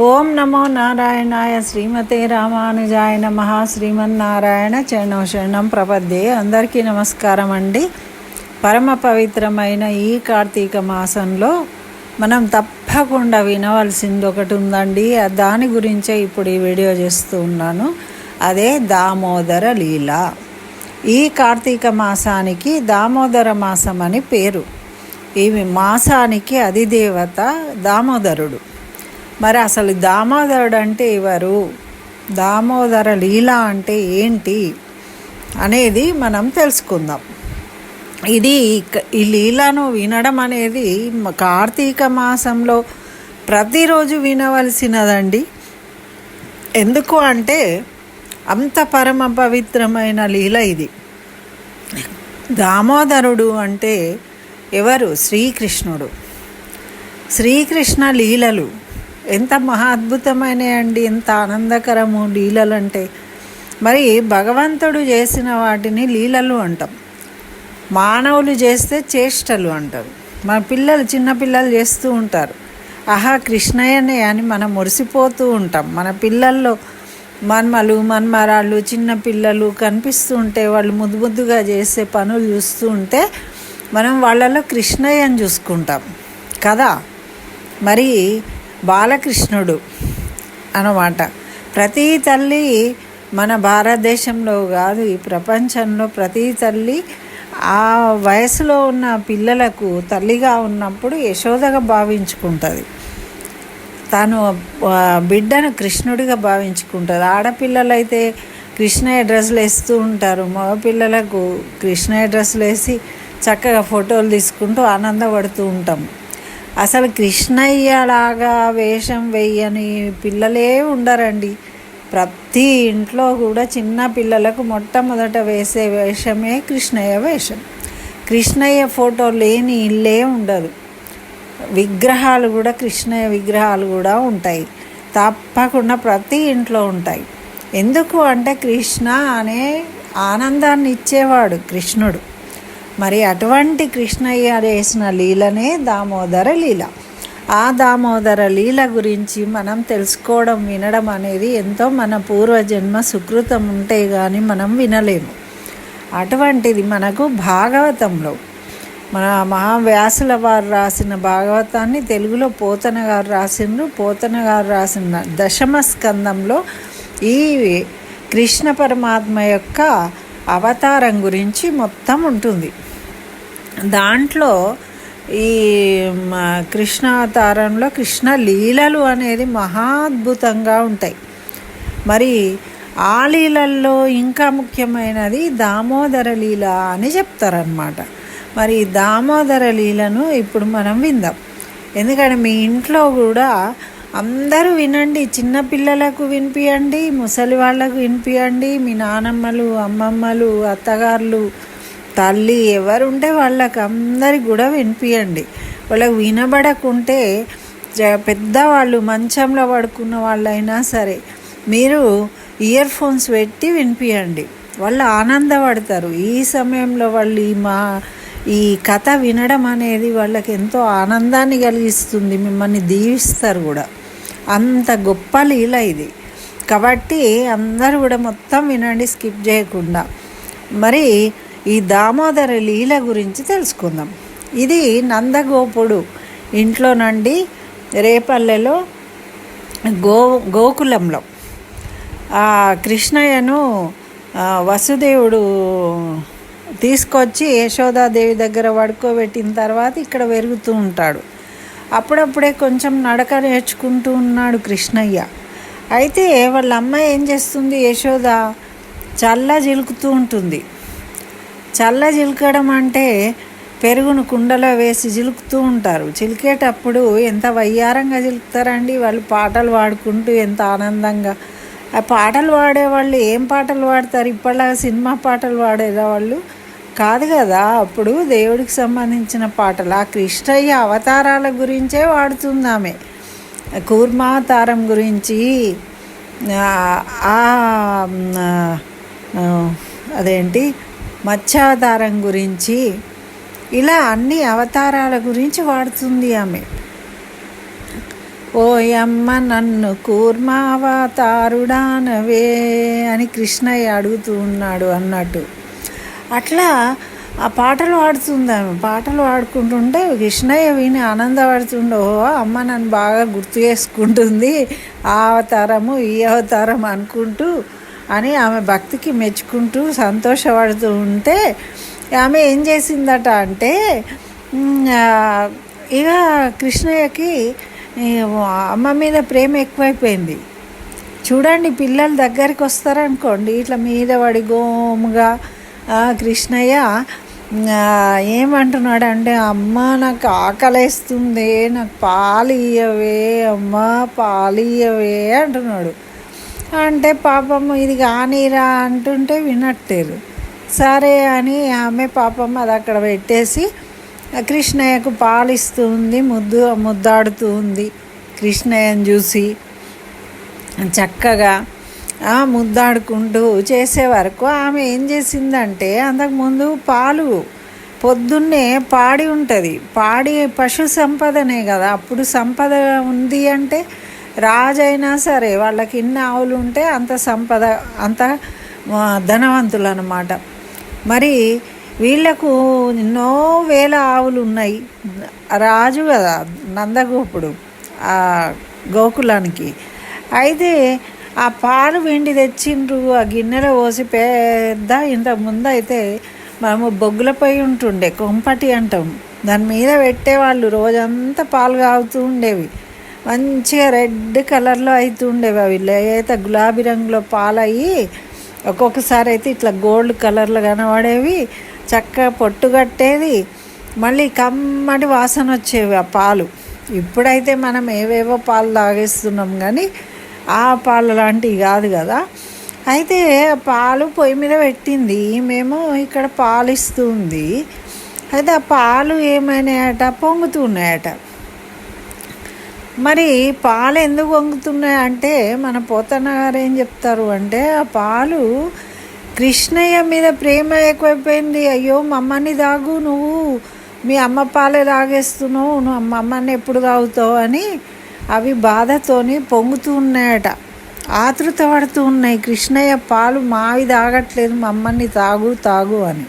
ఓం నమో నారాయణాయ శ్రీమతే రామానుజాయ నమ. శ్రీమన్నారాయణ చరణం శరణం ప్రపద్యే అందరికీ నమస్కారం అండి. పరమ పవిత్రమైన ఈ కార్తీక మాసంలో మనం తప్పకుండా వినవలసింది ఒకటి ఉందండి. దాని గురించే ఇప్పుడు ఈ వీడియో చేస్తూ ఉన్నాను. అదే దామోదర లీల. ఈ కార్తీక మాసానికి దామోదర మాసం అని పేరు. ఈ మాసానికి అధిదేవత దామోదరుడు. మరి అసలు దామోదరుడు అంటే ఎవరు? దామోదర లీల అంటే ఏంటి అనేది మనం తెలుసుకుందాం. ఇది ఈ లీలను వినడం అనేది కార్తీక మాసంలో ప్రతిరోజు వినవలసినదండి. ఎందుకు అంటే అంత పరమ పవిత్రమైన లీల ఇది. దామోదరుడు అంటే ఎవరు? శ్రీకృష్ణుడు. శ్రీకృష్ణ లీలలు ఎంత మహా అద్భుతమైనవి ఎంత ఆనందకరము లీలలు అంటే మరి భగవంతుడు చేసిన వాటిని లీలలు అంటాం. మానవులు చేస్తే చేష్టలు అంటారు. మన పిల్లలు చిన్నపిల్లలు చేస్తూ ఉంటారు. ఆహా కృష్ణయ్యనే అని మనం మురిసిపోతూ ఉంటాం. మన పిల్లల్లో మన్మలు మన్మరాళ్ళు చిన్న పిల్లలు కనిపిస్తూ ఉంటే వాళ్ళు ముద్దు ముద్దుగా చేసే పనులు చూస్తూ ఉంటే మనం వాళ్ళలో కృష్ణయ్యని చూసుకుంటాం. కదా? మరి బాలకృష్ణుడు అనమాట. ప్రతి తల్లి మన భారతదేశంలో కాదు ఈ ప్రపంచంలో ప్రతి తల్లి ఆ వయసులో ఉన్న పిల్లలకు తల్లిగా ఉన్నప్పుడు యశోదగా భావించుకుంటుంది. తాను బిడ్డను కృష్ణుడిగా భావించుకుంటుంది. ఆడపిల్లలైతే కృష్ణయ్య డ్రెస్సులు వేస్తూ ఉంటారు. మగపిల్లలకు కృష్ణయ్య డ్రెస్సులు వేసి చక్కగా ఫోటోలు తీసుకుంటూ ఆనందపడుతూ ఉంటాం. అసలు కృష్ణయ్యలాగా వేషం వేయని పిల్లలే ఉండరండి. ప్రతి ఇంట్లో కూడా చిన్న పిల్లలకు మొట్టమొదట వేసే వేషమే కృష్ణయ్య వేషం. కృష్ణయ్య ఫోటో లేని ఇల్లే ఉండదు. విగ్రహాలు కూడా కృష్ణయ్య విగ్రహాలు కూడా ఉంటాయి. తప్పకుండా ప్రతి ఇంట్లో ఉంటాయి. ఎందుకు అంటే కృష్ణ అనే ఆనందాన్ని ఇచ్చేవాడు కృష్ణుడు. మరి అటువంటి కృష్ణయ్య వేసిన లీలనే దామోదర లీల. ఆ దామోదర లీల గురించి మనం తెలుసుకోవడం వినడం అనేది ఎంతో మన పూర్వజన్మ సుకృతం ఉంటే కానీ మనం వినలేము. అటువంటిది మనకు భాగవతంలో. మన మహావ్యాసుల వారు రాసిన భాగవతాన్ని తెలుగులో పోతన గారు రాసిండ్రు. పోతన గారు రాసిన దశమ స్కందంలో ఈ కృష్ణ పరమాత్మ యొక్క అవతారం గురించి మొత్తం ఉంటుంది. దాంట్లో ఈ కృష్ణావతారంలో కృష్ణ కృష్ణ లీలలు అనేది మహా అద్భుతంగా ఉంటాయి. మరి ఆ లీలల్లో ఇంకా ముఖ్యమైనది దామోదర లీల అని చెప్తారనమాట మరి దామోదర లీలను ఇప్పుడు మనం విందాం. ఎందుకంటే మీ ఇంట్లో కూడా అందరూ వినండి. చిన్నపిల్లలకు వినిపియండి ముసలి వాళ్ళకు వినిపియండి మీ నానమ్మలు అమ్మమ్మలు అత్తగారులు తల్లి ఎవరుంటే వాళ్ళకి అందరికి కూడా వినిపించండి వాళ్ళకి వినబడకుంటే జ- పెద్దవాళ్ళు మంచంలో పడుకున్న వాళ్ళైనా సరే మీరు ఇయర్ ఫోన్స్ పెట్టి వినిపించండి వాళ్ళు ఆనందపడతారు. ఈ సమయంలో వాళ్ళు ఈ మా ఈ కథ వినడం అనేది వాళ్ళకి ఎంతో ఆనందాన్ని కలిగిస్తుంది. మిమ్మల్ని దీవిస్తారు కూడా. అంత గొప్ప లీల ఇది. కాబట్టి అందరూ కూడా మొత్తం వినండి స్కిప్ చేయకుండా. మరి ఈ దామోదర లీల గురించి తెలుసుకుందాం. ఇది నందగోపుడు ఇంట్లో నుండి రేపల్లెలో గో గోకులంలో. ఆ కృష్ణయ్యను వసుదేవుడు తీసుకొచ్చి యశోదాదేవి దగ్గర పడుకోబెట్టిన తర్వాత ఇక్కడ పెరుగుతూ ఉంటాడు. అప్పుడప్పుడే కొంచెం నడక నేర్చుకుంటూ ఉన్నాడు కృష్ణయ్య. అయితే వాళ్ళ అమ్మ ఏం చేస్తుంది యశోద? చల్ల జిలుకుతూ ఉంటుంది. చల్ల చిలకడం అంటే పెరుగును కుండలో వేసి చిలుకుతూ ఉంటారు. చిలికేటప్పుడు ఎంత వయ్యారంగా చిలుకుతారండి. వాళ్ళు పాటలు పాడుకుంటూ ఎంత ఆనందంగా. ఆ పాటలు పాడేవాళ్ళు ఏం పాటలు పాడతారు? ఇప్పటిలాగా సినిమా పాటలు పాడేదా వాళ్ళు? కాదు కదా. అప్పుడు దేవుడికి సంబంధించిన పాటలు. ఆ కృష్ణయ్య అవతారాల గురించే వాడుతుంది ఆమె కూర్మావతారం గురించి ఆ, అదేంటి? మత్స్యావతారం గురించి. ఇలా అన్ని అవతారాల గురించి వాడుతుంది ఆమె. ఓయమ్మ నన్ను కూర్మావతారుడానవే అని కృష్ణయ్య అడుగుతూ ఉన్నాడు అన్నట్టు. అట్లా ఆ పాటలు పాడుతుంది ఆమె. పాటలు పాడుకుంటుంటే కృష్ణయ్య విని ఆనందపడుతుండో ఓ అమ్మ నన్ను బాగా గుర్తు చేసుకుంటుంది. ఆ అవతారము ఈ అవతారం అనుకుంటూ అని ఆమె భక్తికి మెచ్చుకుంటూ సంతోషపడుతూ ఉంటే ఆమె ఏం చేసిందట అంటే ఇక కృష్ణయ్యకి అమ్మ మీద ప్రేమ ఎక్కువైపోయింది. చూడండి పిల్లలు దగ్గరికి వస్తారనుకోండి ఇట్లా మీద పడి గోముగా కృష్ణయ్య ఏమంటున్నాడు అంటే అమ్మ నాకు ఆకలేస్తుంది నాకు పాలు ఇయ్యవే అమ్మ పాలు ఇయ్యవే అంటున్నాడు. అంటే పాపం ఇది కానీరా అంటుంటే వినట్లేదు. సరే అని ఆమె పాపం అది అక్కడ పెట్టేసి కృష్ణయ్యకు పాలిస్తూ ఉంది ముద్దు ముద్దాడుతూ ఉంది కృష్ణయ్యని చూసి. చక్కగా ఆ, ముద్దాడుకుంటూ చేసే వరకు ఆమె ఏం చేసిందంటే అంతకుముందు పాలు పొద్దున్నే పాడి ఉంటుంది. పాడి పశు సంపదనే కదా అప్పుడు సంపద ఉంది అంటే రాజైనా సరే వాళ్ళకి ఇన్ని ఆవులు ఉంటే అంత సంపద అంత ధనవంతులు అన్నమాట మరి వీళ్ళకు ఎన్నో వేల ఆవులు ఉన్నాయి. రాజు కదా నందగోపుడు ఆ గోకులానికి. అయితే ఆ పాలు వెండి తెచ్చిండ్రు ఆ గిన్నెలో పోసి పెద్ద ఇంత ముందు అయితే మనము బొగ్గులపై ఉంటుండే కొంపటి అంటాం. దాని మీద పెట్టేవాళ్ళు రోజంతా పాలు కాగుతూ ఉండేవి. మంచిగా రెడ్ కలర్లో అయితే ఉండేవి అవి. లేత గులాబీ రంగులో పాలయ్యి ఒక్కొక్కసారి అయితే ఇట్లా గోల్డ్ కలర్లో కనబడేవి. చక్కగా పొట్టు కట్టేది. మళ్ళీ కమ్మటి వాసన వచ్చేవి ఆ పాలు. ఇప్పుడైతే మనం ఏవేవో పాలు తాగేస్తున్నాం కానీ ఆ పాలు లాంటివి కాదు కదా. అయితే పాలు పొయ్యి మీద పెట్టింది. మేము ఇక్కడ పాలు ఇస్తుంది అయితే ఆ పాలు ఏమైనాయట? పొంగుతున్నాయట. మరి పాలు ఎందుకు వంగుతున్నాయి అంటే మన పోతన్న గారు ఏం చెప్తారు అంటే ఆ పాలు కృష్ణయ్య మీద ప్రేమ ఎక్కువైపోయింది. అయ్యో మమ్మల్ని తాగు నువ్వు మీ అమ్మ పాలే తాగేస్తున్నావు నువ్వు మా అమ్మని ఎప్పుడు తాగుతావు అని అవి బాధతోని పొంగుతూ ఉన్నాయట. ఆతృత పడుతూ ఉన్నాయి. కృష్ణయ్య పాలు మావి తాగట్లేదు మమ్మల్ని తాగు తాగు అని.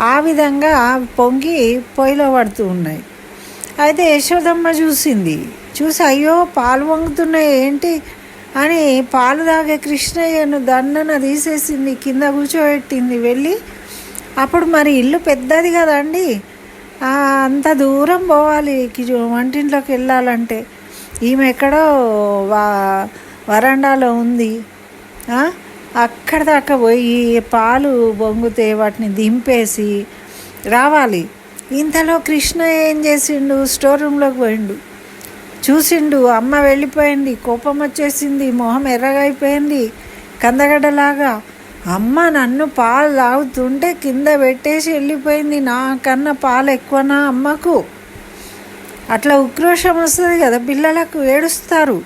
ఆ విధంగా పొంగి పొయ్యిలో పడుతూ ఉన్నాయి. అయితే యశోదమ్మ చూసింది చూసి అయ్యో పాలు వంగుతున్నాయి ఏంటి? అని పాలు తాగే కృష్ణయ్యను దండన తీసేసింది కింద కూర్చోబెట్టింది. వెళ్ళి అప్పుడు మరి ఇల్లు పెద్దది కదండి. అంత దూరం పోవాలి వంటింట్లోకి వెళ్ళాలంటే. ఈమె ఎక్కడో వా వరండాలో ఉంది. అక్కడ దాకా పోయి పాలు బొంగితే వాటిని దింపేసి రావాలి. ఇంతలో కృష్ణ ఏం చేసిండు? స్టోర్ రూమ్లోకి పోయిండు. చూసిండు అమ్మ వెళ్ళిపోయింది కోపం వచ్చేసింది మొహం ఎర్రగా అయిపోయింది కందగడ్డలాగా. అమ్మ నన్ను పాలు తాగుతుంటే కింద పెట్టేసి వెళ్ళిపోయింది నాకన్నా పాలు ఎక్కువనా అమ్మకు? అట్లా ఉక్రోషం వస్తుంది కదా పిల్లలకు ఏడుస్తారు.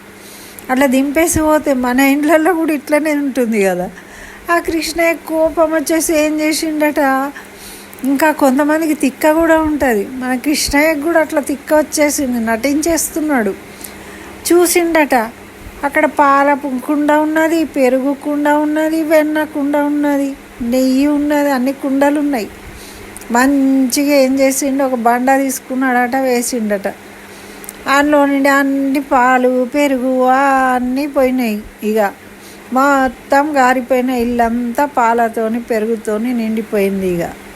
అట్లా దింపేసి పోతే మన ఇండ్లలో కూడా ఇట్లనే ఉంటుంది కదా. ఆ కృష్ణయ్య కోపం వచ్చేసి ఏం చేసిండట? ఇంకా కొంతమందికి తిక్క కూడా ఉంటుంది. మన కృష్ణయ్యకు కూడా అట్లా తిక్క వచ్చేసింది నటించేస్తున్నాడు. చూసిండట. అక్కడ పాల కుండ ఉన్నది పెరుగు కుండ ఉన్నది వెన్న కుండ ఉన్నది నెయ్యి ఉన్నది అన్ని కుండలు ఉన్నాయి. మంచిగా ఏం చేసిండు ఒక బండ తీసుకున్నాడట వేసిండట. అందులో నుండి అన్ని పాలు పెరుగు అన్నీ పోయినాయి ఇక మొత్తం గారిపోయిన ఇల్లంతా పాలతోని పెరుగుతోని నిండిపోయింది ఇక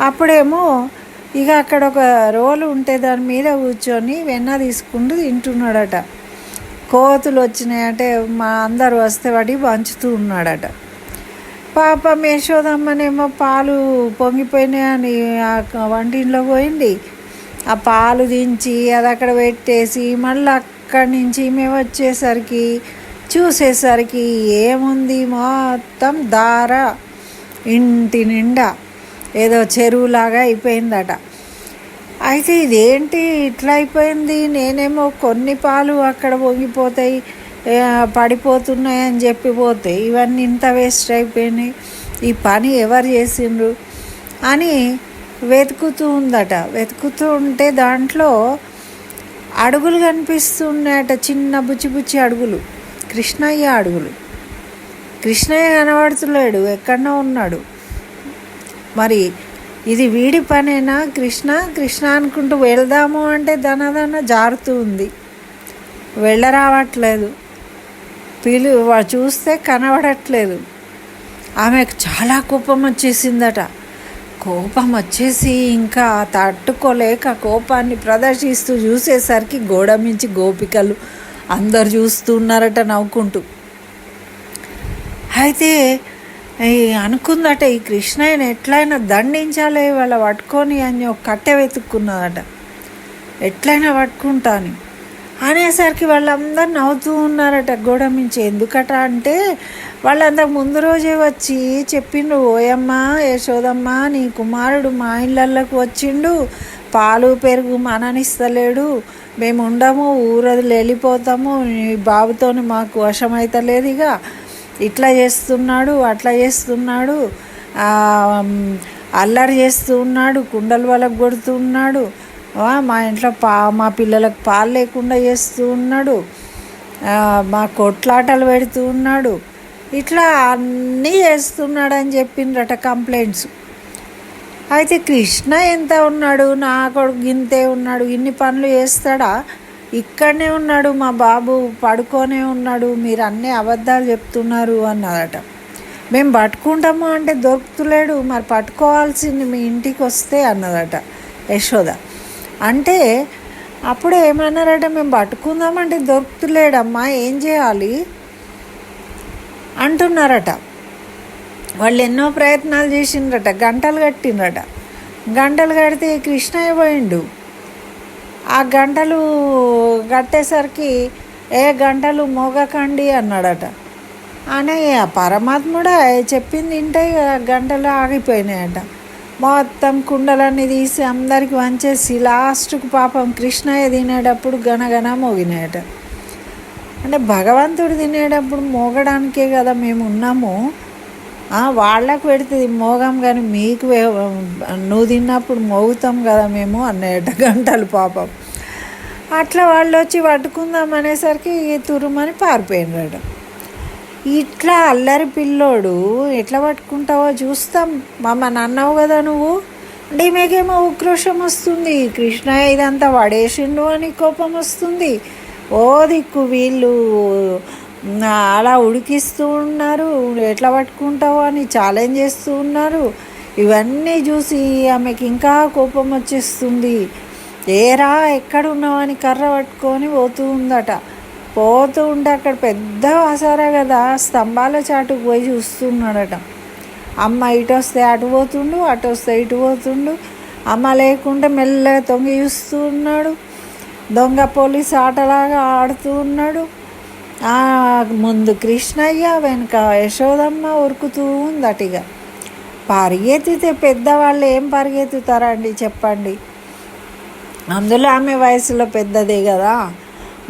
అప్పుడేమో ఇక అక్కడ ఒక రోలు ఉంటే దాని మీద కూర్చొని వెన్న తీసుకుంటూ తింటున్నాడట. కోతులు వచ్చినాయంటే మా అందరు వస్తే వాటి పంచుతూ ఉన్నాడట. పాపం యశోదమ్మనేమో పాలు పొంగిపోయినాయని ఆ వంటింట్లో పోయింది. ఆ పాలు దించి అది అక్కడ పెట్టేసి మళ్ళీ అక్కడి నుంచి మేము వచ్చేసరికి చూసేసరికి ఏముంది? మొత్తం దార ఇంటి నిండా. ఏదో చెరువులాగా అయిపోయిందట. అయితే ఇదేంటి ఇట్లా అయిపోయింది? నేనేమో కొన్ని పాలు అక్కడ పొంగిపోతాయి పడిపోతున్నాయి అని చెప్పి పోతే ఇవన్నీ ఇంత వేస్ట్ అయిపోయినాయి. ఈ పని ఎవరు చేసిండ్రు? అని వెతుకుతూ ఉందట. వెతుకుతూ ఉంటే దాంట్లో అడుగులు కనిపిస్తున్నాయట చిన్న బుచ్చి బుచ్చి అడుగులు. కృష్ణయ్య అడుగులు. కృష్ణయ్య కనబడుతున్నాడు ఎక్కడో ఉన్నాడు. మరి ఇది వీడి పనేనా? కృష్ణ? కృష్ణ అనుకుంటూ వెళ్దాము అంటే దనదన జారుతూ ఉంది. వెళ్ళరావట్లేదు. పిలు చూస్తే కనబడట్లేదు. ఆమెకు చాలా కోపం వచ్చేసిందట. కోపం వచ్చేసి ఇంకా తట్టుకోలేక కోపాన్ని ప్రదర్శిస్తూ చూసేసరికి గోడ మించి గోపికలు అందరు చూస్తున్నారట నవ్వుకుంటూ. అయితే అనుకుందట ఈ కృష్ణయ్యని ఎట్లయినా దండించాలి వాళ్ళ పట్టుకొని అని ఒక కట్టె వెతుక్కున్నదట. ఎట్లయినా పట్టుకుంటాను. అనేసరికి వాళ్ళందరూ నవ్వుతూ ఉన్నారట గోడ మించి. ఎందుకట అంటే వాళ్ళంతకు ముందు రోజే వచ్చి చెప్పిండ్రు ఓయమ్మ యశోదమ్మ నీ కుమారుడు మా ఇళ్ళకు వచ్చిండు పాలు పెరుగు మననిస్తలేడు మేము ఉండము ఊరది వెళ్ళిపోతాము నీ బాబుతోని మాకు వశమైతలేదు ఇక ఇట్లా చేస్తున్నాడు అట్లా చేస్తున్నాడు అల్లరి చేస్తూ ఉన్నాడు కుండలు వాళ్ళకు కొడుతూ ఉన్నాడు మా ఇంట్లో పా మా పిల్లలకు పాలు లేకుండా చేస్తూ ఉన్నాడు మా కొట్లాటలు పెడుతూ ఉన్నాడు. ఇట్లా అన్నీ చేస్తున్నాడు అని చెప్పిండ్రట కంప్లైంట్స్. అయితే కృష్ణ ఎంత ఉన్నాడు నా కొడుకు ఇంతే ఉన్నాడు ఇన్ని పనులు చేస్తాడా? ఇక్కడనే ఉన్నాడు మా బాబు పడుకోనే ఉన్నాడు మీరు అన్నీ అబద్ధాలు చెప్తున్నారు అన్నదట. మేము పట్టుకుంటాము అంటే దొరుకుతులేడు మరి పట్టుకోవాల్సింది మీ ఇంటికి వస్తే అన్నదట యశోద. అంటే అప్పుడు ఏమన్నారట మేము పట్టుకుందామంటే దొరుకుతులేడమ్మా ఏం చేయాలి? అంటున్నారట. వాళ్ళు ఎన్నో ప్రయత్నాలు చేసిండ్రట గంటలు కట్టిండ్రట. గంటలు కడితే కృష్ణయ్య పోయిండు. ఆ గంటలు కట్టేసరికి ఏ గంటలు మోగకండి అన్నాడట. అనే పరమాత్ముడా చెప్పింది వింటే ఇక గంటలు ఆగిపోయినాయట. మొత్తం కుండలన్నీ తీసి అందరికి వంచేసి లాస్ట్కు పాపం కృష్ణయ్య తినేటప్పుడు గనగన మోగినాయట. అంటే భగవంతుడు తినేటప్పుడు మోగడానికే కదా మేము ఉన్నాము. వాళ్ళకు పెడుతుంది మోగం కానీ మీకు నువ్వు తిన్నప్పుడు మోగుతాం కదా మేము అన్నయ్యట గంటలు పాపం. అట్లా వాళ్ళు వచ్చి పట్టుకుందాం అనేసరికి తురుమని పారిపోయినాడు. ఇట్లా అల్లరి పిల్లోడు ఎట్లా పట్టుకుంటావో చూస్తాం. మమ్మల్ని అన్నావు కదా నువ్వు? అంటే మీకేమో ఉక్రోషం వస్తుంది. కృష్ణ ఇదంతా పడేసిండు అని కోపం వస్తుంది. ఓ దిక్కు వీళ్ళు అలా ఉడికిస్తూ ఉన్నారు. ఎట్లా పట్టుకుంటావు అని ఛాలెంజ్ చేస్తూ ఉన్నారు. ఇవన్నీ చూసి ఆమెకి ఇంకా కోపం వచ్చేస్తుంది. ఏరా ఎక్కడున్నావని కర్ర పట్టుకొని పోతూ ఉందట. పోతూ ఉంటే అక్కడ పెద్ద వాసారా కదా స్తంభాల చాటుకు పోయి చూస్తున్నాడట. అమ్మ ఇటు వస్తే అటు పోతుండు అటు వస్తే ఇటు పోతుండు. అమ్మ లేకుంటే మెల్లగా తొంగి చూస్తూ ఉన్నాడు. దొంగ పోలీస్ ఆటలాగా ఆడుతూ ఉన్నాడు. ముందు కృష్ణయ్య వెనుక యశోదమ్మ ఉరుకుతూ ఉందట ఇక పరిగెత్తితే పెద్దవాళ్ళు ఏం పరిగెత్తుతారండి చెప్పండి. అందులో ఆమె వయసులో పెద్దదే కదా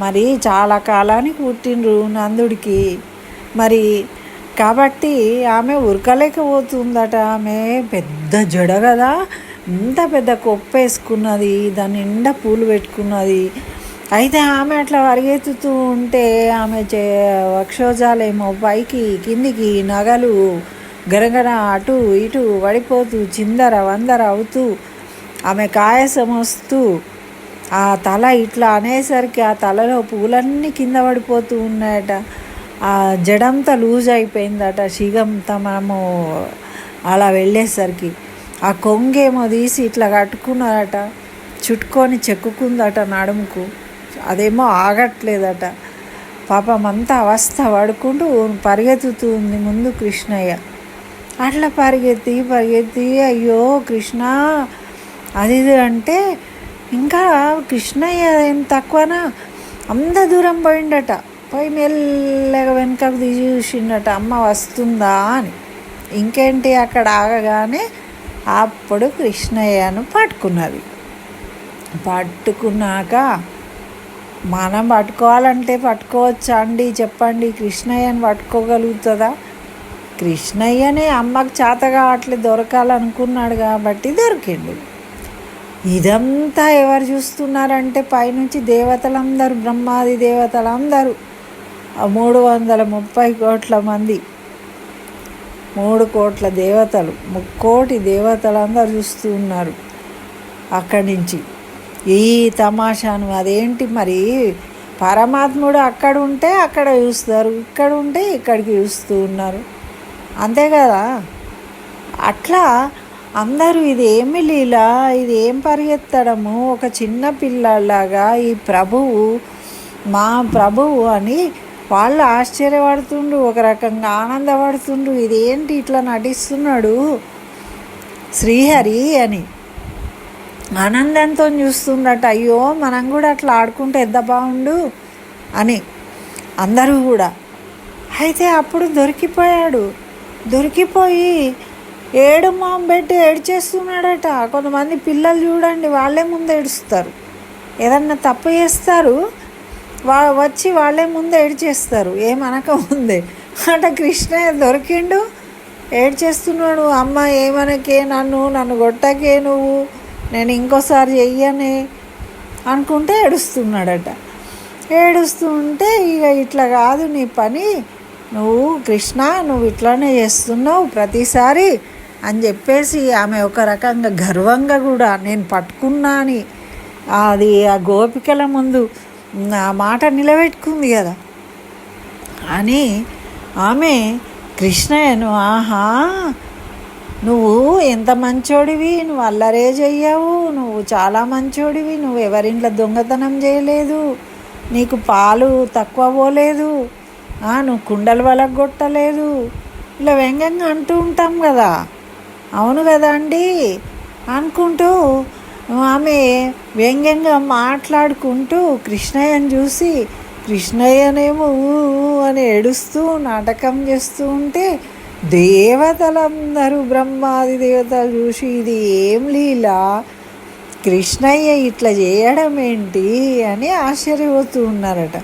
మరి చాలా కాలానికి పుట్టిండ్రు నందుడికి. మరి కాబట్టి ఆమె ఉరకలేకపోతుందట. ఆమె పెద్ద జడ కదా ఇంత పెద్ద కొప్ప వేసుకున్నది దాని నిండా పూలు పెట్టుకున్నది. అయితే ఆమె అట్లా పరిగెత్తుతూ ఉంటే ఆమె చే వక్షోజాలేమో పైకి కిందికి నగలు గరగర అటు ఇటు పడిపోతూ చిందర వందర అవుతూ ఆమె కాయసం వస్తూ ఆ తల ఇట్లా అనేసరికి ఆ తలలో పూలన్నీ కింద పడిపోతూ ఉన్నాయట. ఆ జడంతా లూజ్ అయిపోయిందట శిగంతా మనము అలా వెళ్ళేసరికి. ఆ కొంగేమో తీసి ఇట్లా కట్టుకున్నారట చుట్టుకొని చెక్కుకుందట నడుముకు. అదేమో ఆగట్లేదట. పాపం అంతా అవస్థ పడుకుంటూ పరిగెత్తుతూ ఉంది ముందు కృష్ణయ్య. అట్లా పరిగెత్తి పరిగెత్తి అయ్యో కృష్ణ అది ఇది అంటే ఇంకా కృష్ణయ్య ఏం తక్కువనా? అంత దూరం పోయిండట. పోయి మెల్లగా వెనుకకు తీసి చూసిండట అమ్మ వస్తుందా? అని. ఇంకేంటి అక్కడ ఆగగానే అప్పుడు కృష్ణయ్యను పట్టుకున్నది. పట్టుకున్నాక మనం పట్టుకోవాలంటే పట్టుకోవచ్చా అండి? చెప్పండి. కృష్ణయ్యని పట్టుకోగలుగుతుందా? కృష్ణయ్యనే అమ్మకు చేత కావట్లేదు దొరకాలనుకున్నాడు కాబట్టి దొరికిండు. ఇదంతా ఎవరు చూస్తున్నారంటే పైనుంచి దేవతలందరూ బ్రహ్మాది దేవతలందరూ. ఆ మూడు వందల ముప్పై కోట్ల మంది మూడు కోట్ల దేవతలు ముక్కోటి దేవతలందరూ చూస్తూ ఉన్నారు. అక్కడి నుంచి ఈ తమాషాను అదేంటి మరి? పరమాత్ముడు అక్కడ ఉంటే అక్కడ చూస్తారు ఇక్కడ ఉంటే ఇక్కడికి చూస్తూ ఉన్నారు. అంతే కదా? అట్లా అందరూ ఇది ఏమి లీలా? ఇది ఏం పరిగెత్తడము? ఒక చిన్న పిల్లలాగా ఈ ప్రభువు మా ప్రభువు అని వాళ్ళు ఆశ్చర్యపడుతుండ్రు ఒక రకంగా ఆనందపడుతుండ్రు. ఇదేంటి ఇట్లా నటిస్తున్నాడు శ్రీహరి అని. ఆనందంతో చూస్తుండట అయ్యో మనం కూడా అట్లా ఆడుకుంటే ఎంత బాగుండు అని. అందరూ కూడా. అయితే అప్పుడు దొరికిపోయాడు. దొరికిపోయి ఏడు మాం పెట్టి ఏడ్చేస్తున్నాడట. కొంతమంది పిల్లలు చూడండి వాళ్ళే ముందు ఏడుస్తారు. ఏదన్నా తప్పు చేస్తారు వా వచ్చి వాళ్ళే ముందు ఏడ్చేస్తారు. ఏమనక ముందే. అట కృష్ణ దొరికిండు ఏడ్చేస్తున్నాడు. అమ్మ ఏమనకే నన్ను నన్ను కొట్టకే నువ్వు? నేను ఇంకోసారి చెయ్యని అనుకుంటే ఏడుస్తున్నాడట. ఏడుస్తుంటే ఇక ఇట్లా కాదు నీ పని. నువ్వు కృష్ణ నువ్వు ఇట్లానే చేస్తున్నావు ప్రతిసారి అని చెప్పేసి ఆమె ఒక రకంగా గర్వంగా కూడా నేను పట్టుకున్నా అని అది ఆ గోపికల ముందు ఆ మాట నిలబెట్టుకుంది కదా. అని ఆమె కృష్ణయ్యను ఆహా నువ్వు ఎంత మంచోడివి నువ్వు అల్లరే చెయ్యవు నువ్వు చాలా మంచోడివి నువ్వు ఎవరింట్లో దొంగతనం చేయలేదు నీకు పాలు తక్కువ పోలేదు నువ్వు కుండలు వలగొట్టలేదు ఇలా వ్యంగ్యంగా అంటూ ఉంటాం కదా. అవును కదా అండి? అనుకుంటూ ఆమె వ్యంగ్యంగా మాట్లాడుకుంటూ కృష్ణయ్యని చూసి కృష్ణయ్యనేమో ఊ అని ఏడుస్తూ నాటకం చేస్తూ ఉంటే దేవతలందరూ బ్రహ్మాది దేవతలు చూసి ఇది ఏం లీలా? కృష్ణయ్య ఇట్లా చేయడం ఏంటి అని ఆశ్చర్యపోతూ ఉన్నారట.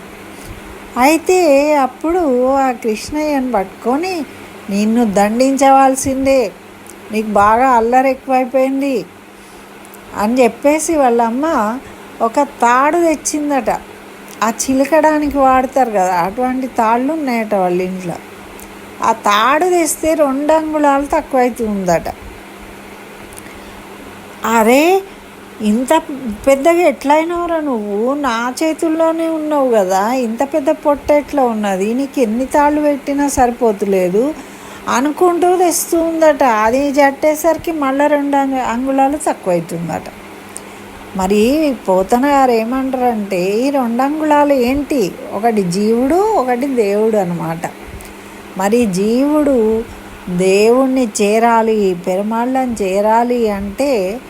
అయితే అప్పుడు ఆ కృష్ణయ్యను పట్టుకొని నిన్ను దండించవలసిందే. నీకు బాగా అల్లరి ఎక్కువైపోయింది. అని చెప్పేసి వాళ్ళమ్మ ఒక తాడు తెచ్చిందట. ఆ చిలకడానికి వాడతారు కదా అటువంటి తాళ్ళు ఉన్నాయట వాళ్ళ ఇంట్లో. ఆ తాడు తెస్తే రెండు అంగుళాలు తక్కువైతుందట అరే ఇంత పెద్దగా ఎట్లయినవరా నువ్వు? నా చేతుల్లోనే ఉన్నావు కదా. ఇంత పెద్ద పొట్ట ఎట్లా ఉన్నది? నీకు ఎన్ని తాళ్ళు పెట్టినా సరిపోతులేదు. అనుకుంటూ తెస్తూ ఉందట. అది జట్టేసరికి మళ్ళీ రెండు అంగు అంగుళాలు తక్కువైతుందట. మరి పోతన గారు ఏమంటారంటే ఈ రెండు అంగుళాలు ఏంటి? ఒకటి జీవుడు ఒకటి దేవుడు అనమాట మరి జీవుడు దేవుణ్ణి చేరాలి పెరుమాళ్ళని చేరాలి అంటే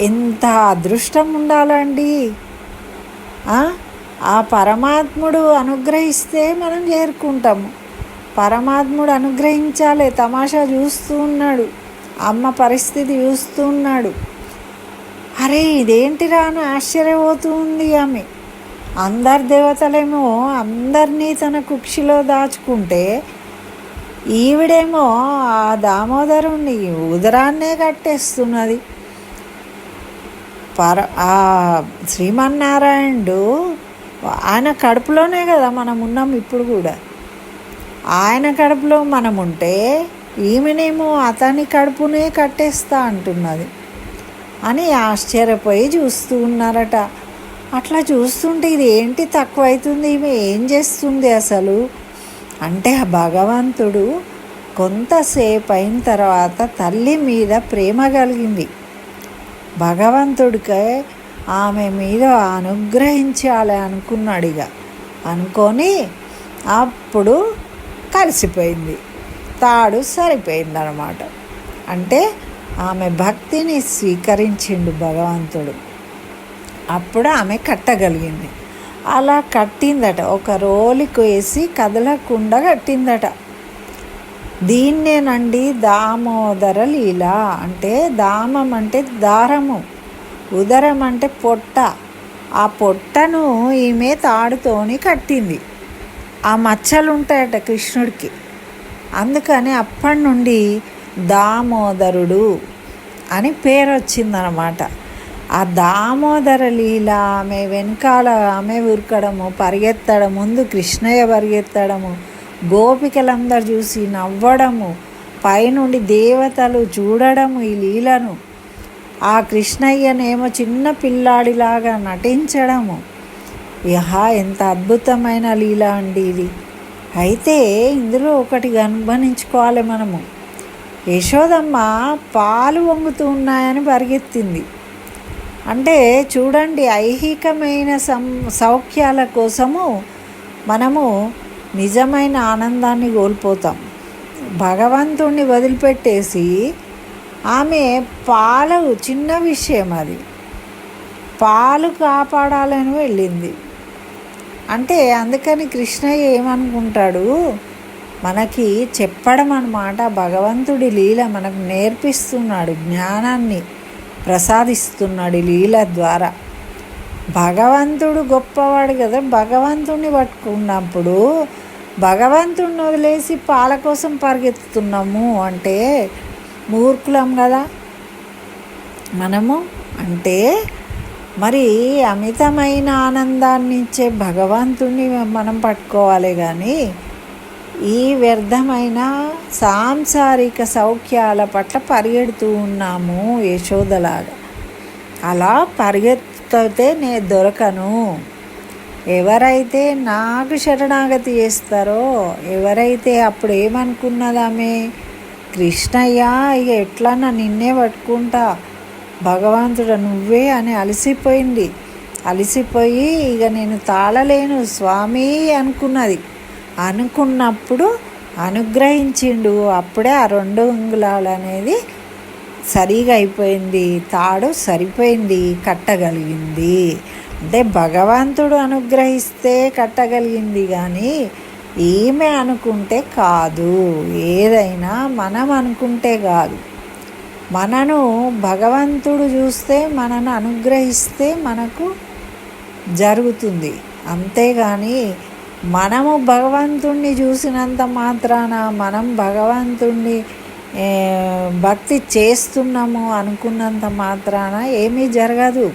ఎంత అదృష్టం ఉండాలండి? ఆ? పరమాత్ముడు అనుగ్రహిస్తే మనం చేరుకుంటాము పరమాత్ముడు అనుగ్రహించాలి తమాషా చూస్తూ ఉన్నాడు అమ్మ పరిస్థితి చూస్తూ ఉన్నాడు. అరే ఇదేంటిరా అని ఆశ్చర్యపోతూ ఉంది ఆమె. అందరి దేవతలేమో అందరినీ తన కుక్షిలో దాచుకుంటే ఈవిడేమో ఆ దామోదరుని ఉదరాన్నే కట్టేస్తున్నది. పర ఆ శ్రీమన్నారాయణుడు ఆయన కడుపులోనే కదా మనం ఉన్నాం ఇప్పుడు కూడా. ఆయన కడుపులో మనం ఉంటే ఈమెనేమో అతని కడుపునే కట్టేస్తా అంటున్నది. అని ఆశ్చర్యపోయి చూస్తూ ఉన్నారట. అట్లా చూస్తుంటే ఇది ఏంటి తక్కువైతుంది? ఈమె ఏం చేస్తుంది అసలు? అంటే ఆ భగవంతుడు కొంతసేపు అయిన తర్వాత తల్లి మీద ప్రేమ కలిగింది. భగవంతుడికే ఆమె మీద అనుగ్రహించాలి అనుకున్నాడు ఇక అనుకొని అప్పుడు కలిసిపోయింది. తాడు సరిపోయిందనమాట. అంటే ఆమె భక్తిని స్వీకరించిండు భగవంతుడు. అప్పుడు ఆమె కట్టగలిగింది. అలా కట్టిందట. ఒక రోలికి వేసి కదలకుండా కట్టిందట. దీన్నేనండి దామోదర లీల అంటే దామం అంటే దారము ఉదరం అంటే పొట్ట. ఆ పొట్టను ఈమె తాడుతోని కట్టింది. ఆ మచ్చలు ఉంటాయట కృష్ణుడికి. అందుకని అప్పటి నుండి దామోదరుడు అని పేరు వచ్చిందనమాట ఆ దామోదర లీల ఆమె వెనకాల ఆమె ఉరకడము పరిగెత్తడం ముందు కృష్ణయ్య పరిగెత్తడము గోపికలందరూ చూసి నవ్వడము పైనుండి దేవతలు చూడడము ఈ లీలను. ఆ కృష్ణయ్యనేమో చిన్న పిల్లాడిలాగా నటించడము. యహా ఎంత అద్భుతమైన లీల అండి ఇది. అయితే ఇందులో ఒకటి గమనించుకోవాలి మనము. యశోదమ్మ పాలు వంగుతూ ఉన్నాయని పరిగెత్తింది. అంటే చూడండి ఐహికమైన సం సౌఖ్యాల కోసము మనము నిజమైన ఆనందాన్ని కోల్పోతాం. భగవంతుణ్ణి వదిలిపెట్టేసి ఆమె పాలు చిన్న విషయం అది. పాలు కాపాడాలని వెళ్ళింది. అంటే అందుకని కృష్ణయ్య ఏమనుకుంటాడు మనకి చెప్పడం అన్నమాట భగవంతుడి లీల మనకు నేర్పిస్తున్నాడు జ్ఞానాన్ని. ప్రసాదిస్తున్నాడు లీల ద్వారా. భగవంతుడు గొప్పవాడు కదా భగవంతుడిని పట్టుకున్నప్పుడు భగవంతుడిని వదిలేసి పాల కోసం పరిగెత్తుతున్నాము అంటే మూర్ఖులం కదా. మనము అంటే మరి అమితమైన ఆనందాన్ని ఇచ్చే భగవంతుణ్ణి మనం పట్టుకోవాలి కానీ ఈ వ్యర్థమైన సాంసారిక సౌఖ్యాల పట్ల పరిగెడుతూ ఉన్నాము యశోదలాగా. అలా పరిగెత్తితే నేను దొరకను. ఎవరైతే నాకు శరణాగతి చేస్తారో ఎవరైతే అప్పుడు ఏమనుకున్నదామే? కృష్ణయ్య ఇక ఎట్లన్నా నిన్నే పట్టుకుంటా. భగవంతుడు నువ్వే అని అలసిపోయింది. అలసిపోయి ఇక నేను తాళలేను స్వామి అనుకున్నది. అనుకున్నప్పుడు అనుగ్రహించిండు. అప్పుడే ఆ రెండు అంగుళాలు అనేది సరిగా అయిపోయింది. తాడు సరిపోయింది కట్టగలిగింది. అంటే భగవంతుడు అనుగ్రహిస్తే కట్టగలిగింది కానీ ఈమె అనుకుంటే కాదు. ఏదైనా మనం అనుకుంటే కాదు. మనను భగవంతుడు చూస్తే మనను అనుగ్రహిస్తే మనకు జరుగుతుంది. అంతేగాని మనము భగవంతుణ్ణి చూసినంత మాత్రాన మనం భగవంతుణ్ణి భక్తి చేస్తున్నాము అనుకున్నంత మాత్రాన ఏమీ జరగదు.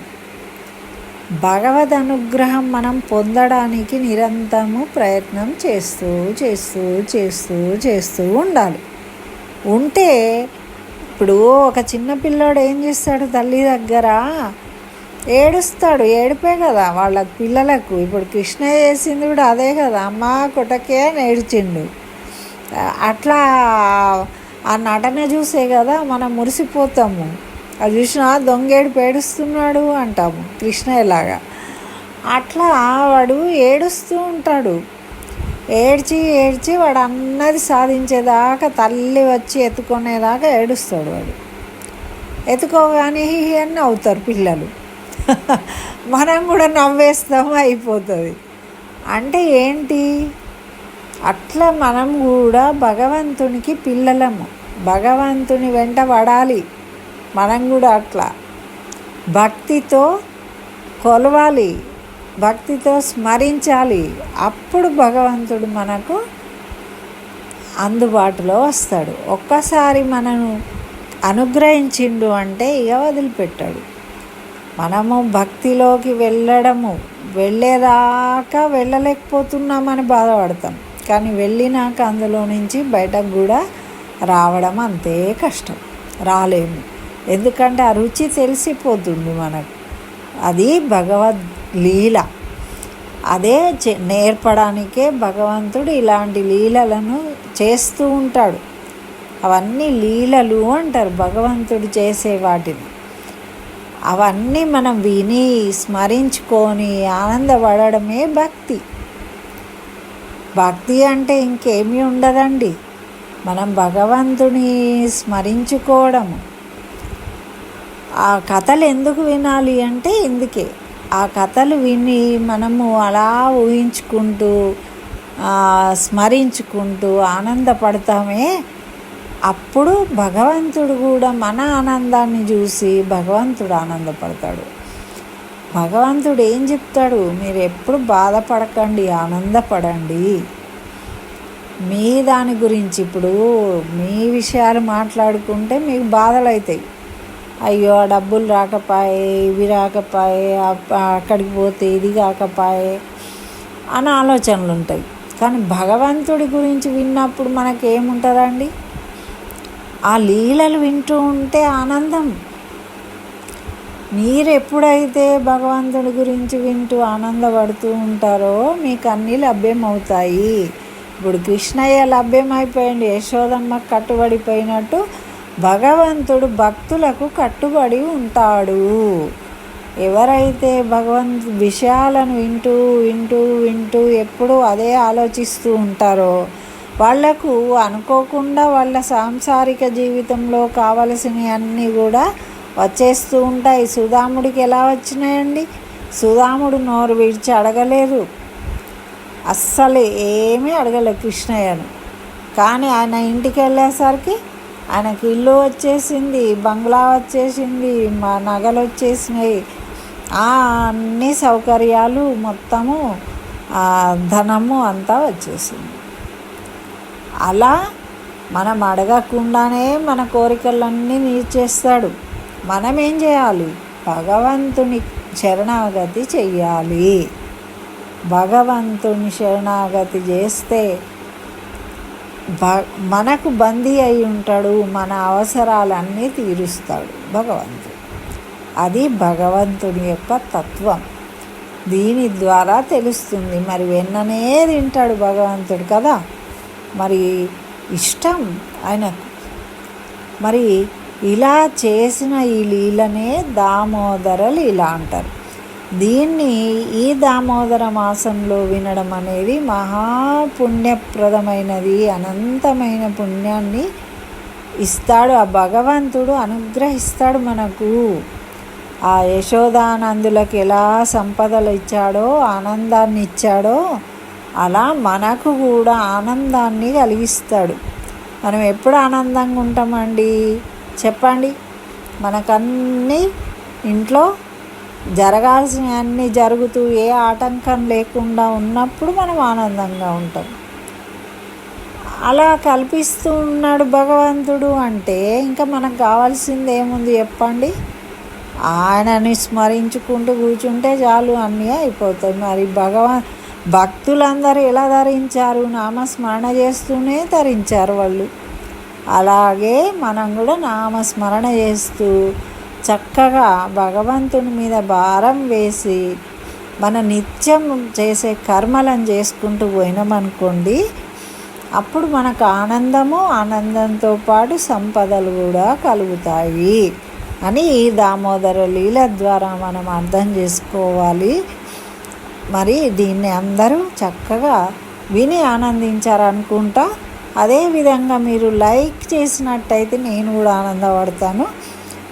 భగవద్ అనుగ్రహం మనం పొందడానికి నిరంతరము ప్రయత్నం చేస్తూ చేస్తూ చేస్తూ చేస్తూ ఉండాలి. ఉంటే ఇప్పుడు ఒక చిన్న పిల్లోడు ఏం చేస్తాడు తల్లి దగ్గర? ఏడుస్తాడు ఏడిపే కదా వాళ్ళ పిల్లలకు. ఇప్పుడు కృష్ణ చేసింది కూడా అదే కదా అమ్మ కొటకే అని ఏడ్చిండు. అట్లా ఆ నటన చూసే కదా మనం మురిసిపోతాము. అది చూసినా దొంగేడు పేడుస్తున్నాడు అంటాము కృష్ణయ్యలాగా అట్లా వాడు ఏడుస్తూ ఉంటాడు. ఏడ్చి ఏడ్చి వాడు అన్నది సాధించేదాకా తల్లి వచ్చి ఎత్తుకునేదాకా ఏడుస్తాడు వాడు. ఎత్తుకోగానే అని అవుతారు పిల్లలు. మనం కూడా నవ్వేస్తాం అయిపోతుంది. అంటే ఏంటి? అట్లా మనం కూడా భగవంతునికి పిల్లలము. భగవంతుని వెంట పడాలి. మనం కూడా అట్లా. భక్తితో కొలవాలి. భక్తితో స్మరించాలి. అప్పుడు భగవంతుడు మనకు అందుబాటులో వస్తాడు. ఒక్కసారి మనను అనుగ్రహించిండు అంటే ఇక వదిలిపెట్టాడు. మనము భక్తిలోకి వెళ్ళడము వెళ్ళేదాకా వెళ్ళలేకపోతున్నామని బాధపడతాం. కానీ వెళ్ళినాక అందులో నుంచి బయటకు కూడా రావడం అంతే కష్టం. రాలేము. ఎందుకంటే ఆ రుచి తెలిసిపోతుంది మనకు. అది భగవద్ లీల. అదే నేర్పడానికే భగవంతుడు ఇలాంటి లీలలను చేస్తూ ఉంటాడు. అవన్నీ లీలలు అంటారు. భగవంతుడు చేసే వాటిని. అవన్నీ మనం విని స్మరించుకొని ఆనందపడడమే భక్తి. భక్తి అంటే ఇంకేమీ ఉండదండి. మనం భగవంతుని స్మరించుకోవడము. ఆ కథలు ఎందుకు వినాలి అంటే ఇందుకే. ఆ కథలు విని మనము అలా ఊహించుకుంటూ స్మరించుకుంటూ ఆనందపడతామే అప్పుడు భగవంతుడు కూడా మన ఆనందాన్ని చూసి భగవంతుడు ఆనందపడతాడు. భగవంతుడు ఏం చెప్తాడు? మీరు ఎప్పుడు బాధపడకండి ఆనందపడండి. మీ దాని గురించి ఇప్పుడు మీ విషయాలు మాట్లాడుకుంటే మీకు బాధలు అవుతాయి అయ్యో ఆ డబ్బులు రాకపాయే ఇవి రాకపాయే అక్కడికి పోతే ఇది కాకపాయే అని ఆలోచనలు ఉంటాయి కానీ భగవంతుడి గురించి విన్నప్పుడు మనకి ఏముంటుందండి ఆ లీలలు వింటూ ఉంటే ఆనందం. మీరు ఎప్పుడైతే భగవంతుడి గురించి వింటూ ఆనందపడుతూ ఉంటారో మీకు అన్నీ లభ్యమవుతాయి. ఇప్పుడు కృష్ణయ్య లభ్యమైపోయింది యశోదమ్మ కట్టుబడిపోయినట్టు భగవంతుడు భక్తులకు కట్టుబడి ఉంటాడు. ఎవరైతే భగవంతు విషయాలను వింటూ వింటూ వింటూ ఎప్పుడూ అదే ఆలోచిస్తూ ఉంటారో వాళ్ళకు అనుకోకుండా వాళ్ళ సాంసారిక జీవితంలో కావలసినవి అన్నీ కూడా వచ్చేస్తూ ఉంటాయి. సుధాముడికి ఎలా వచ్చినాయండి? సుధాముడు నోరు విడిచి అడగలేదు. అస్సలు ఏమీ అడగలేదు కృష్ణయ్యను. కానీ ఆయన ఇంటికి వెళ్ళేసరికి ఆయనకి ఇల్లు వచ్చేసింది బంగ్లా వచ్చేసింది మా నగలు వచ్చేసినాయి. ఆ అన్ని సౌకర్యాలు మొత్తము ధనము అంతా వచ్చేసింది. అలా మనం అడగకుండానే మన కోరికలన్నీ తీర్చేస్తాడు. మనం ఏం చేయాలి? భగవంతుని శరణాగతి చెయ్యాలి. భగవంతుని శరణాగతి చేస్తే భ మనకు బందీ అయి ఉంటాడు మన అవసరాలన్నీ తీరుస్తాడు భగవంతుడు. అది భగవంతుని యొక్క తత్వం. దీని ద్వారా తెలుస్తుంది. మరి వెన్ననే తింటాడు భగవంతుడు కదా? మరి ఇష్టం ఆయనకు. మరి ఇలా చేసిన ఈ లీలనే దామోదర లీల అంటారు. దీన్ని ఈ దామోదర మాసంలో వినడం అనేది మహాపుణ్యప్రదమైనది అనంతమైన పుణ్యాన్ని ఇస్తాడు. ఆ భగవంతుడు అనుగ్రహిస్తాడు మనకు. ఆ యశోదానందులకు ఎలా సంపదలు ఇచ్చాడో ఆనందాన్ని ఇచ్చాడో అలా మనకు కూడా ఆనందాన్ని కలిగిస్తాడు. మనం ఎప్పుడు ఆనందంగా ఉంటామండి? చెప్పండి. మనకన్నీ ఇంట్లో జరగాల్సిన అన్నీ జరుగుతూ ఏ ఆటంకం లేకుండా ఉన్నప్పుడు మనం ఆనందంగా ఉంటాం. అలా కల్పిస్తూ ఉన్నాడు భగవంతుడు అంటే ఇంకా మనకు కావాల్సింది ఏముంది చెప్పండి? ఆయనని స్మరించుకుంటూ కూర్చుంటే చాలు అన్నీ అయిపోతాయి. మరి భగవాన్ భక్తులందరూ ఎలా ధరించారు? నామస్మరణ చేస్తూనే ధరించారు వాళ్ళు. అలాగే మనం కూడా నామస్మరణ చేస్తూ చక్కగా భగవంతుని మీద భారం వేసి మన నిత్యం చేసే కర్మలను చేసుకుంటూ పోయినామనుకోండి అప్పుడు మనకు ఆనందము ఆనందంతో పాటు సంపదలు కూడా కలుగుతాయి అని ఈ దామోదర లీల ద్వారా మనం అర్థం చేసుకోవాలి. మరి దీన్ని అందరూ చక్కగా విని ఆనందించారనుకుంటా. అదేవిధంగా మీరు లైక్ చేసినట్టయితే నేను కూడా ఆనందపడతాను.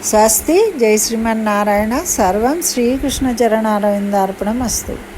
స్వస్తి. జై శ్రీమన్నారాయణ. సర్వం శ్రీకృష్ణ చరణారవిందార్పణం అస్తు